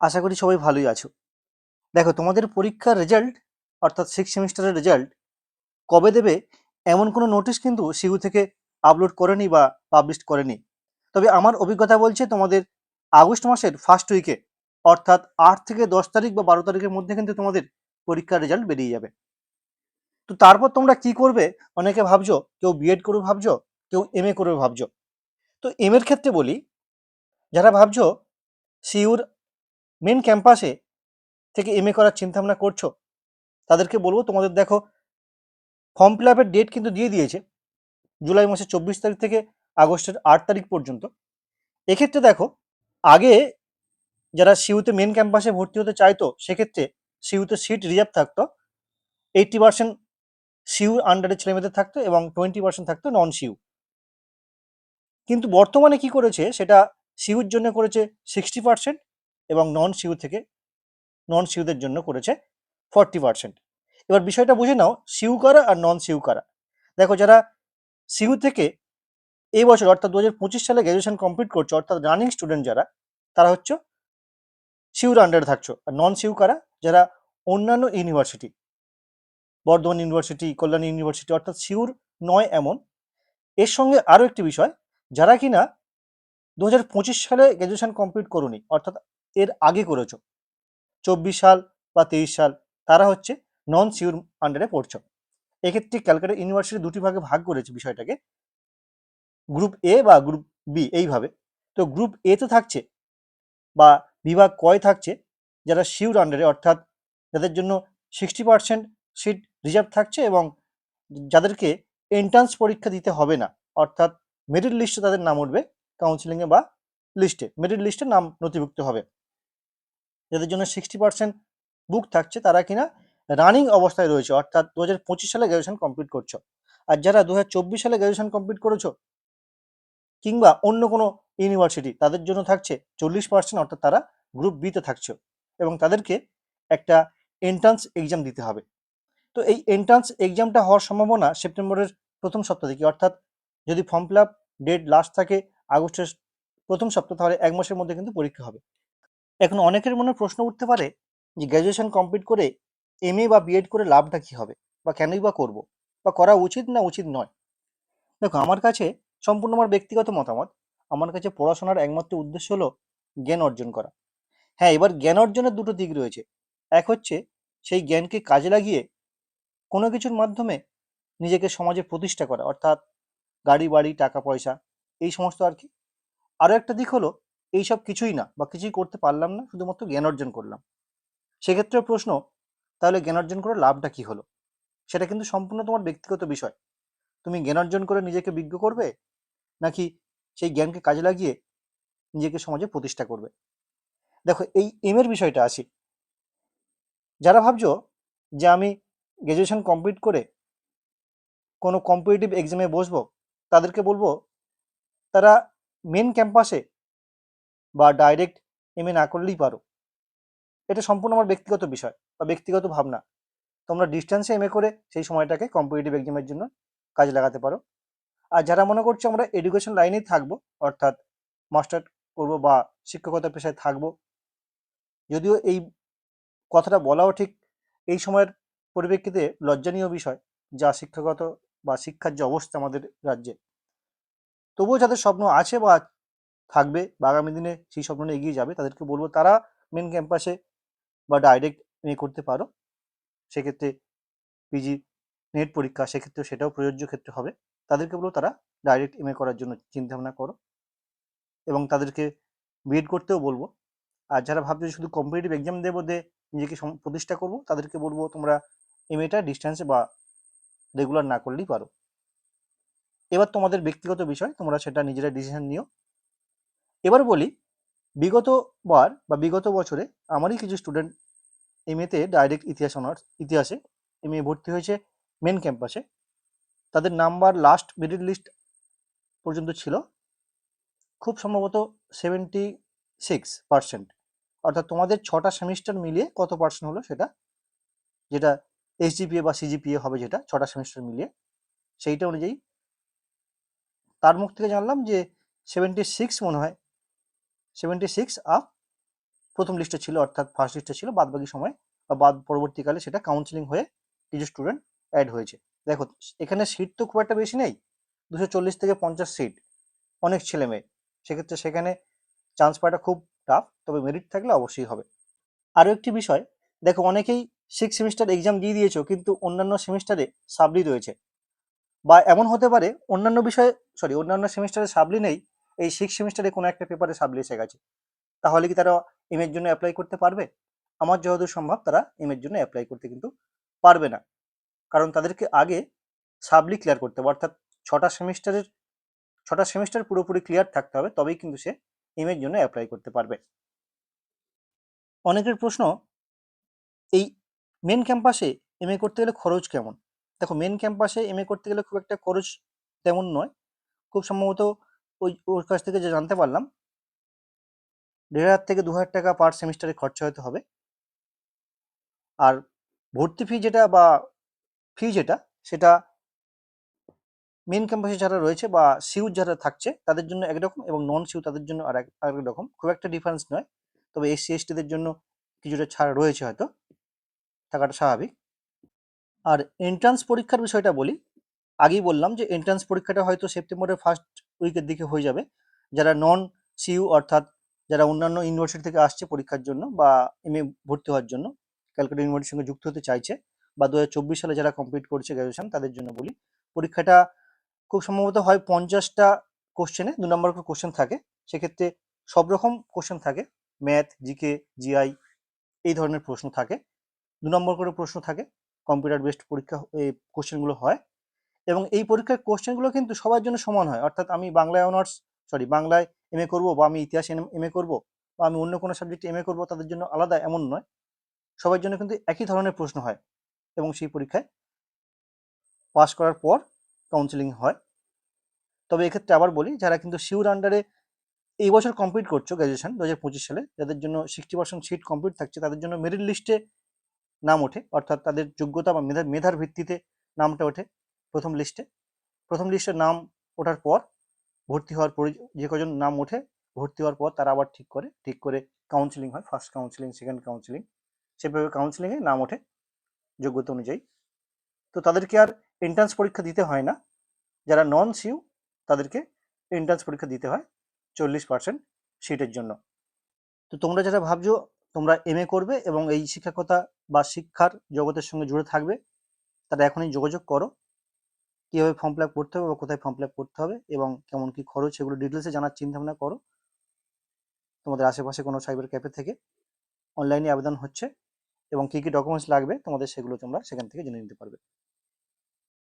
আশা করি সবাই ভালোই আছো। দেখো, তোমাদের পরীক্ষার রেজাল্ট অর্থাৎ সিক্স সেমিস্টারের রেজাল্ট কবে দেবে এমন কোনো নোটিশ কিন্তু সিইউ থেকে আপলোড করেনি বা পাবলিশ করেনি। তবে আমার অভিজ্ঞতা বলছে তোমাদের আগস্ট মাসের ফার্স্ট উইকে অর্থাৎ আট থেকে দশ তারিখ বা বারো তারিখের মধ্যে কিন্তু তোমাদের পরীক্ষার রেজাল্ট বেরিয়ে যাবে। তো তারপর তোমরা কি করবে? অনেকে ভাবছ, কেউ বিএড করবে ভাবছ, কেউ এম এ করবে ভাবছ। তো এম এর ক্ষেত্রে বলি, যারা ভাবছ সিইউর মেন ক্যাম্পাসে থেকে এম এ করার চিন্তাভাবনা করছ? তাদেরকে বলব, তোমাদের দেখো ফর্ম ফিল আপের ডেট কিন্তু দিয়ে দিয়েছে, জুলাই মাসের চব্বিশ তারিখ থেকে আগস্টের আট তারিখ পর্যন্ত। এক্ষেত্রে দেখো, আগে যারা সিউতে মেন ক্যাম্পাসে ভর্তি হতে চাইতো, সেক্ষেত্রে সিউতে সিট রিজার্ভ থাকতো এইটটি পার্সেন্ট সিউ আন্ডারের ছেলেমেয়েদের থাকতো এবং টোয়েন্টি পার্সেন্ট থাকতো নন সিউ কিন্তু বর্তমানে কি করেছে, সেটা সিউর জন্য করেছে সিক্সটি পার্সেন্ট এবং নন সিউ থেকে নন সিউদের জন্য করেছে ফর্টি পার্সেন্ট এবার বিষয়টা বুঝে নাও সিউ কারা আর নন সিউ কারা? দেখো যারা সিউ থেকে এই বছর অর্থাৎ দু হাজার পঁচিশ সালে গ্র্যাজুয়েশন কমপ্লিট করছ, অর্থাৎ রানিং স্টুডেন্ট যারা, তারা হচ্ছে সিউর আন্ডারে থাকছো। আর নন সিউ কারা? যারা অন্যান্য university Bardhaman university Kalyani university অর্থাৎ সিউর নয় এমন। এর সঙ্গে আরও একটি বিষয়, যারা কিনা দু হাজার পঁচিশ সালে গ্র্যাজুয়েশন কমপ্লিট করুনি, অর্থাৎ এর আগে করেছ। চব্বিশ সাল বা তেইশ সাল তারা হচ্ছে নন সিউর আন্ডারে পড়ছো। এক্ষেত্রে ক্যালকাটা ইউনিভার্সিটি দুটি ভাগে ভাগ করেছে বিষয়টাকে। গ্রুপ এ বা গ্রুপ বি এইভাবে। তো গ্রুপ এ তে থাকছে বা বিভাগ কয় থাকছে, যারা সিউর আন্ডারে অর্থাৎ যাদের জন্য সিক্সটি পার্সেন্ট সিট রিজার্ভ থাকছে এবং যাদেরকে এন্ট্রান্স পরীক্ষা দিতে হবে না, অর্থাৎ মেরিট লিস্টে তাদের নাম উঠবে কাউন্সিলিংয়ে বা লিস্টে মেরিট লিস্টে নাম নথিভুক্ত হবে। যাদের জন্য সিক্সটি পার্সেন্ট বুক থাকছে তারা কিনা রানিং অবস্থায় রয়েছে। অর্থাৎ দু হাজার পঁচিশ সালে গ্র্যাজুয়েশন কমপ্লিট করছ। আর যারা দু হাজার চব্বিশ সালে গ্র্যাজুয়েশন কমপ্লিট করেছ কিংবা অন্য কোনো ইউনিভার্সিটি তাদের জন্য থাকছে চল্লিশ পার্সেন্ট অর্থাৎ তারা গ্রুপ বিতে থাকছে এবং তাদেরকে একটা এন্ট্রান্স এক্সাম দিতে হবে। তো এই এন্ট্রান্স এক্সামটা হওয়ার সম্ভাবনা সেপ্টেম্বরের প্রথম সপ্তাহ থেকে। অর্থাৎ যদি form fill up date last থাকে আগস্টের প্রথম সপ্তাহ, তাহলে এক মাসের মধ্যে কিন্তু পরীক্ষা হবে। এখন অনেকের মনে প্রশ্ন উঠতে পারে যে গ্র্যাজুয়েশন কমপ্লিট করে এম বা বিএড করে লাভটা কী হবে? বা কেনই বা করব? বা করা উচিত না উচিত নয়? দেখো, আমার কাছে সম্পূর্ণ আমার ব্যক্তিগত মতামত। আমার কাছে পড়াশোনার একমাত্র উদ্দেশ্য হলো জ্ঞান অর্জন করা। হ্যাঁ এবার জ্ঞান অর্জনের দুটো দিক রয়েছে। এক হচ্ছে সেই জ্ঞানকে কাজে লাগিয়ে কোনো কিছুর মাধ্যমে নিজেকে সমাজে প্রতিষ্ঠা করা, অর্থাৎ গাড়ি, বাড়ি, টাকা, পয়সা, এই সমস্ত আর কি। আরও একটা দিক হলো এইসব কিছুই না বা কিছুই করতে পারলাম না, শুধুমাত্র জ্ঞান অর্জন করলাম। সেক্ষেত্রে প্রশ্ন, তাহলে জ্ঞান অর্জন করে লাভটা কি হলো? সেটা কিন্তু সম্পূর্ণ তোমার ব্যক্তিগত বিষয়। তুমি জ্ঞান অর্জন করে নিজেকে বিজ্ঞ করবে, নাকি সেই জ্ঞানকে কাজে লাগিয়ে নিজেকে সমাজে প্রতিষ্ঠা করবে? দেখো, এই এমের বিষয়টা আসি যারা ভাবছ যে আমি গ্র্যাজুয়েশন কমপ্লিট করে কোনো কম্পিটিটিভ এক্সামে বসবো, তাদেরকে বলব, তারা মেন ক্যাম্পাসে বা ডাইরেক্ট এমএ না করলেই পারো। এটা সম্পূর্ণ আমার ব্যক্তিগত বিষয় বা ব্যক্তিগত ভাবনা। তোমরা ডিস্টেন্সে এমএ করে সেই সময়টাকে কম্পিটিটিভ এক্সামের জন্য কাজে লাগাতে পারো। আর যারা মনে করছে আমরা এডুকেশন লাইনেই থাকব, অর্থাৎ মাস্টার করব বা শিক্ষকতার পেশায় থাকব, যদিও এই কথাটা বলাও ঠিক, এই সময়ের পরিপ্রেক্ষিতে লজ্জানীয় বিষয় যা শিক্ষাগত বা শিক্ষার যে অবস্থা আমাদের রাজ্যে। তবুও যাদের স্বপ্ন আছে বা থাকবে বা আগামী দিনে সেই স্বপ্ন নিয়ে এগিয়ে যাবে, তাদেরকে বলব তারা মেন ক্যাম্পাসে বা ডাইরেক্ট এ করতে পারো। সেক্ষেত্রে পিজি নেট পরীক্ষা সেক্ষেত্রে সেটাও প্রযোজ্য ক্ষেত্রে হবে। তাদেরকে বলব তারা ডাইরেক্ট এম করার জন্য চিন্তাভাবনা করো। এবং তাদেরকে বিএড করতেও বলব। আর যারা ভাবছ শুধু কম্পিটিটিভ এক্সাম দেবো, দে নিজেকে প্রতিষ্ঠা করব, তাদেরকে বলব তোমরা এম এটা ডিস্টেন্সে বা রেগুলার না করলেই পারো। এবার তোমাদের ব্যক্তিগত বিষয়, তোমরা সেটা নিজেরা ডিসিশন নিও। এবার বলি, বিগত বার বা বিগত বছরে আমারই কিছু স্টুডেন্ট এম এতে ডাইরেক্ট ইতিহাস অনার্স ইতিহাসে এম এ ভর্তি হয়েছে মেন ক্যাম্পাসে তাদের নাম্বার লাস্ট মেরিট লিস্ট পর্যন্ত ছিল। খুব সম্ভবত সেভেন্টি সিক্স পার্সেন্ট অর্থাৎ তোমাদের ছটা সেমিস্টার মিলিয়ে কত পার্সেন্ট হলো সেটা? যেটা এইচজিপিএ বা সিজিপিএ হবে যেটা, ছটা সেমিস্টার মিলিয়ে। সেইটা অনুযায়ী তার মুখ থেকে জানলাম যে সেভেন্টি সিক্স মনে হয় সেভেন্টি সিক্স আপ প্রথম লিস্টে ছিল, অর্থাৎ ফার্স্ট লিস্টে ছিল বাদ বাকি সময় বা বাদ পরবর্তীকালে সেটা কাউন্সিলিং হয়ে কিছু স্টুডেন্ট অ্যাড হয়েছে। দেখো, এখানে সিট তো খুব একটা বেশি নেই, দুশো চল্লিশ থেকে পঞ্চাশ সিট অনেক ছেলে মেয়ে। সেক্ষেত্রে সেখানে চান্স পাওয়াটা খুব টাফ তবে মেরিট থাকলে অবশ্যই হবে। আরও একটি বিষয়, দেখো অনেকেই সিক্স সেমিস্টার এক্সাম দিয়ে দিয়েছ, কিন্তু অন্যান্য সেমিস্টারে সাবলি রয়েছে বা এমন হতে পারে, অন্যান্য বিষয়ে সরি অন্যান্য সেমিস্টারে সাবলি নেই এই সিক্স সেমিস্টারে কোনো একটা পেপারে সাবলি এসে গেছে। তাহলে কি তারা এম এর জন্য অ্যাপ্লাই করতে পারবে? আমার যতদূর সম্ভব তারা এম এর জন্য অ্যাপ্লাই করতে কিন্তু পারবে না। কারণ তাদেরকে আগে সাবলি ক্লিয়ার করতে হবে। অর্থাৎ ছটা সেমিস্টারের ছটা সেমিস্টার পুরোপুরি ক্লিয়ার থাকতে হবে, তবেই কিন্তু সে এম এর জন্য অ্যাপ্লাই করতে পারবে। অনেকের প্রশ্ন, এই মেন ক্যাম্পাসে এম করতে গেলে খরচ কেমন? দেখো মেন ক্যাম্পাসে এম করতে গেলে খুব একটা খরচ তেমন নয়। খুব সম্ভবত ওই, ওর কাছ থেকে যে জানতে পারলাম দেড় হাজার থেকে দু হাজার টাকা পার সেমিস্টারে খরচা হতে হবে। আর ভর্তি ফি যেটা বা ফি যেটা, সেটা মেন ক্যাম্পাসে যারা রয়েছে বা সিউ যারা থাকছে, তাদের জন্য একরকম এবং নন সিউ তাদের জন্য আর এক রকম। খুব একটা ডিফারেন্স নয়। তবে এসসি এসটিদের জন্য কিছুটা ছাড় রয়েছে হয়তো। থাকাটা স্বাভাবিক। আর এন্ট্রান্স পরীক্ষার বিষয়টা বলি। আগেই বললাম যে এন্ট্রান্স পরীক্ষাটা হয়তো সেপ্টেম্বরের ফার্স্ট উইকের দিকে হয়ে যাবে। যারা নন সিইউ অর্থাৎ যারা অন্যান্য ইউনিভার্সিটি থেকে আসছে পরীক্ষার জন্য বা এম এ ভর্তি হওয়ার জন্য ক্যালকাটা ইউনিভার্সিটির সঙ্গে যুক্ত হতে চাইছে বা দুহাজার চব্বিশ সালে যারা কমপ্লিট করছে গ্র্যাজুয়েশন তাদের জন্য বলি, পরীক্ষাটা খুব সম্ভবত হয় পঞ্চাশটা কোশ্চেনে দু নম্বর করে কোশ্চেন থাকে। সেক্ষেত্রে সব রকম কোশ্চেন থাকে ম্যাথ জিকে জিআই এই ধরনের প্রশ্ন থাকে। দু নম্বর করে প্রশ্ন থাকে কম্পিউটার বেসড পরীক্ষা কোশ্চেনগুলো হয়। এবং এই পরীক্ষার কোশ্চেনগুলো কিন্তু সবার জন্য সমান হয়। অর্থাৎ আমি বাংলায় অনার্স সরি বাংলায় এম এ করব বা আমি ইতিহাসে এম এ করব বা আমি অন্য কোনো সাবজেক্টে এম এ করব, তাদের জন্য আলাদা এমন নয়। সবার জন্য কিন্তু একই ধরনের প্রশ্ন হয় এবং সেই পরীক্ষায় পাস করার পর কাউন্সিলিং হয়। তবে এক্ষেত্রে আবার বলি, যারা কিন্তু শিউর আন্ডারে এই বছর কমপ্লিট করছ গ্র্যাজুয়েশন দু হাজার পঁচিশ সালে, যাদের জন্য সিক্সটি পার্সেন্ট সিট কমপ্লিট থাকছে, তাদের জন্য মেরিট লিস্টে নাম ওঠে। অর্থাৎ তাদের যোগ্যতা বা মেধার ভিত্তিতে নামটা ওঠে। প্রথম লিস্টে। প্রথম লিস্টের নাম ওঠার পর ভর্তি হওয়ার পরে, যে কজন নাম ওঠে, ভর্তি হওয়ার পর তারা আবার ঠিক করে ঠিক করে কাউন্সিলিং হয় ফার্স্ট কাউন্সিলিং সেকেন্ড কাউন্সিলিং সেভাবে কাউন্সিলিংয়ে নাম ওঠে যোগ্যতা অনুযায়ী। তো তাদেরকে আর এন্ট্রান্স পরীক্ষা দিতে হয় না। যারা নন সিউ তাদেরকে এন্ট্রান্স পরীক্ষা দিতে হয় চল্লিশ পার্সেন্ট সিটের জন্য। তো তোমরা যারা ভাবছ, তোমরা এম করবে এবং এই শিক্ষকতা বা শিক্ষার জগতের সঙ্গে জুড়ে থাকবে, তারা এখনই যোগাযোগ করো। কীভাবে ফর্ম ফিল করতে হবে বা কোথায় ফর্ম ফিল করতে হবে এবং কেমন কি খরচ সেগুলো ডিটেলসে জানার চিন্তা ভাবনা করো। তোমাদের আশেপাশে কোনো সাইবার ক্যাফে থেকে অনলাইনে আবেদন হচ্ছে এবং কী কী ডকুমেন্টস লাগবে তোমাদের সেগুলো তোমরা সেখান থেকে জেনে নিতে পারবে।